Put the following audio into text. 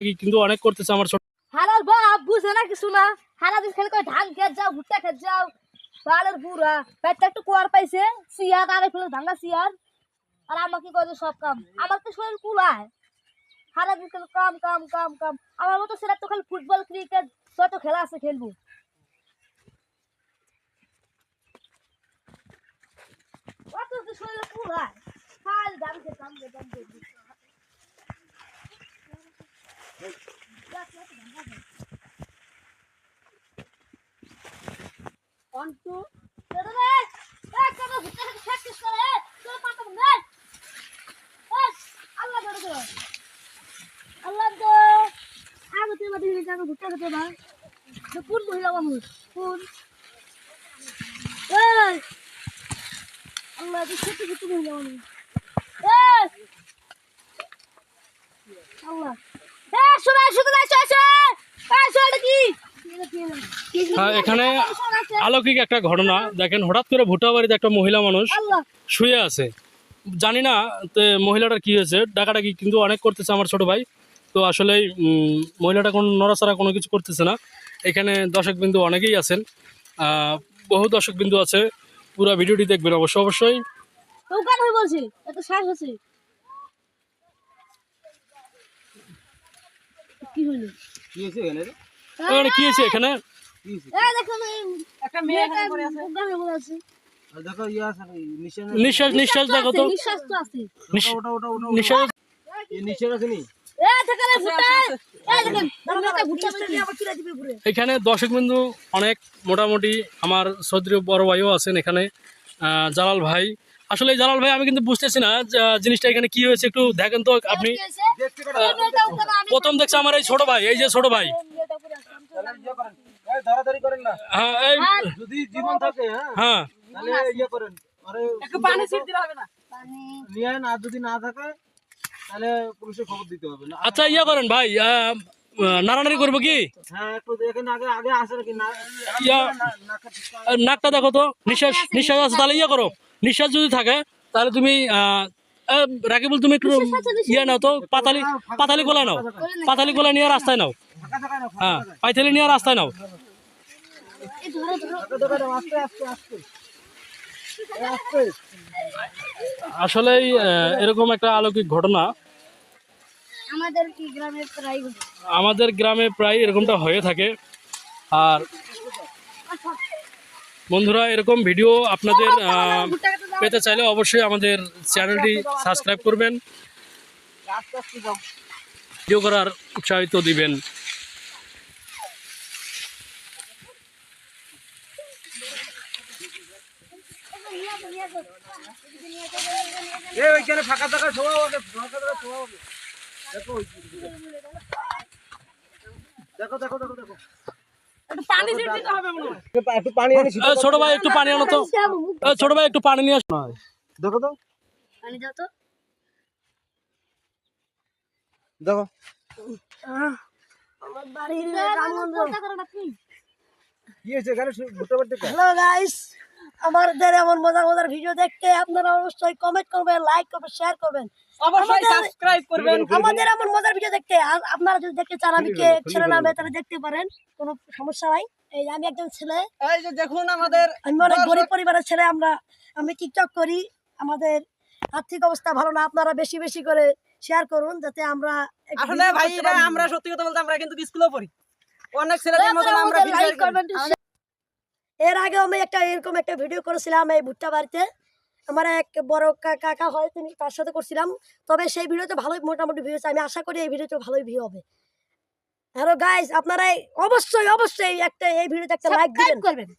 কিন্তু অনেক করতেছে আমার ছোট হালার বাপ, বুঝে না কিছু না? হালা দিন খেলে ধান খেত যাও, ভুট্টা খেত যাও, বালের বুড়া পেটটা একটু কুয়ার পাইছে, সিয়ার আরে ফেলে ভাঙা সিয়ার। আর আমাকে কয় সব কাম। আমার তো শরীর কুলায়। হারা দিন খেলে কাম কাম কাম কাম। আমার মতো সেটা তো খালি ফুটবল, ক্রিকেট, যত খেলা আছে খেলব। অত শরীর কুলায় খালি ধান খেত ধান খেত ধান খেত অন্তু দাদা রে এক কথা ভুট্টা খেতে প্র্যাকটিস করে তোর পাতা বন্ধ আল্লাহ ধরে ধরে আল্লাহ তো আগে তুই বাদি হিলে যাবে ভুট্টা খেতে বা তো কোন মহিলা মানুষ কোন আল্লাহ ছোট ছোট মহিলা মানুষ এই আল্লাহ এ শোনা শুধু না চলে এই শোনা কি হ্যাঁ, এখানে আলৌকিক একটা ঘটনা। দেখেন হঠাৎ করে ভুট্টা বাড়িতে একটা মহিলা মানুষ শুয়ে আছে। জানি না তো মহিলাটার কি হয়েছে ডাকাডাকি কিন্তু অনেক করতেছে আমার ছোট ভাই। তো আসলে মহিলাটা কোনো নড়াচড়া কোনো কিছু করতেছে না। এখানে দর্শক বিন্দু অনেকেই আছেন। বহু দর্শক বিন্দু আছে। পুরো ভিডিওটি দেখবেন অবশ্যই অবশ্যই। দোকান বলছি এত শ্বাস আছে কি হলো? কি হয়েছে এখানে? রে? এখানে কি হয়েছে এখানে? ইয়ে? নিঃশ্বাস নিঃশ্বাস দেখো তো। নিঃশ্বাস তো আছে। নিঃ- ওটা, ওটা, ওটা, ওটা। নিঃশ্বাস। এই নিচে আছে নি? এই দেখেন এই ভুট্টা এই দেখেন মেয়েটা ভুট্টা বেশি আবার কিরা দিবে পুরো এখানে দর্শক বিন্দু অনেক মোটামুটি আমার সদরীয় বড় ভাইও আছেন এখানে। জালাল ভাই। আসলে এই জালাল ভাই আমি কিন্তু বুঝতেছি না যে, জিনিসটা এখানে কি হয়েছে একটু দেখেন তো আপনি। প্রথম দেখছে আমার এই ছোট ভাই এই যে ছোট ভাই। আচ্ছা ইয়ে করেন ভাই নাড়ানাড়ি করব কি? হ্যাঁ আগে আসে নাকি না ইয়া না- নাকে ঠিক করে- আহ, নাকটা দেখো তো নিঃশ্বাস নিঃশ্বাস আছে তাহলে ইয়ে করো। নিঃশ্বাস যদি থাকে তাহলে তুমি রাকিবুল তুমি একটু ইয়ে নাও তো পাতালি পাতালি গোলা নাও। পাতালি গোলা নিয়ে রাস্তায় নাও। হ্যাঁ থাকা। পাইতালি নিয়ে রাস্তায় নাও। আসলেই এরকম একটা আলৌকিক ঘটনা। আমাদের গ্রামে প্রায় এরকমটা হয়ে থাকে। আর বন্ধুরা এরকম ভিডিও আপনাদের পেতে চাইলে অবশ্যই আমাদের চ্যানেলটি সাবস্ক্রাইব করবেন। ভিডিও করার উৎসাহিত দিবেন। এ ওইখানে ফাঁকা থাকা শোয়া হবে ফাঁকা থাকা শোয়া হবে। দেখো দেখো। দেখো দেখো দেখো একটু পানি ছিট দিতে হবে একটু পানি আনি এ, ছোট ভাই একটু পানি আনো তো। ছোট ভাই একটু পানি নিয়ে আসো। দেখো তো। পানি দাও তো। দেখো। কি হয়েছে? এখানে ভুট্টা হ্যালো গাইস আমাদের এমন মজার মজার ভিডিও দেখতে আপনারা অবশ্যই কমেন্ট করবেন লাইক করবেন শেয়ার করবেন। অবশ্যই আমাদের- সাবস্ক্রাইব করবেন। আমাদের এমন মজার ভিডিও দেখতে আর আপনারা যদি দেখতে চান আমি কে ছেলে নামে তাহলে দেখতে পারেন কোনো সমস্যা নাই। এই আমি একজন ছেলে। এই যে দেখুন আমাদের আমি অনেক গরিব পরিবারের ছেলে আমরা আমি টিকটক করি। আমাদের আর্থিক অবস্থা ভালো না আপনারা বেশি বেশি করে শেয়ার করুন যাতে আমরা আসলে ভাই। আমরা সত্যি কথা বলতে আমরা কিন্তু স্কুলেও পড়ি। অনেক ছেলেদের মতন আমরা আমাদের video like করি। করবেন, share- এর আগে আমি একটা এরকম একটা ভিডিও করেছিলাম এই ভুট্টা বাড়িতে। আমার এক বড় কাকা হয় তিনি তার সাথে করছিলাম। তবে সেই ভিডিওতে ভালোই মোটামুটি ভিউ আমি আশা করি এই ভিডিওতে ভালোই ভিউ হবে। হ্যালো গাইজ আপনারা অবশ্যই অবশ্যই একটা এই ভিডিওতে একটা লাইক দিবেন।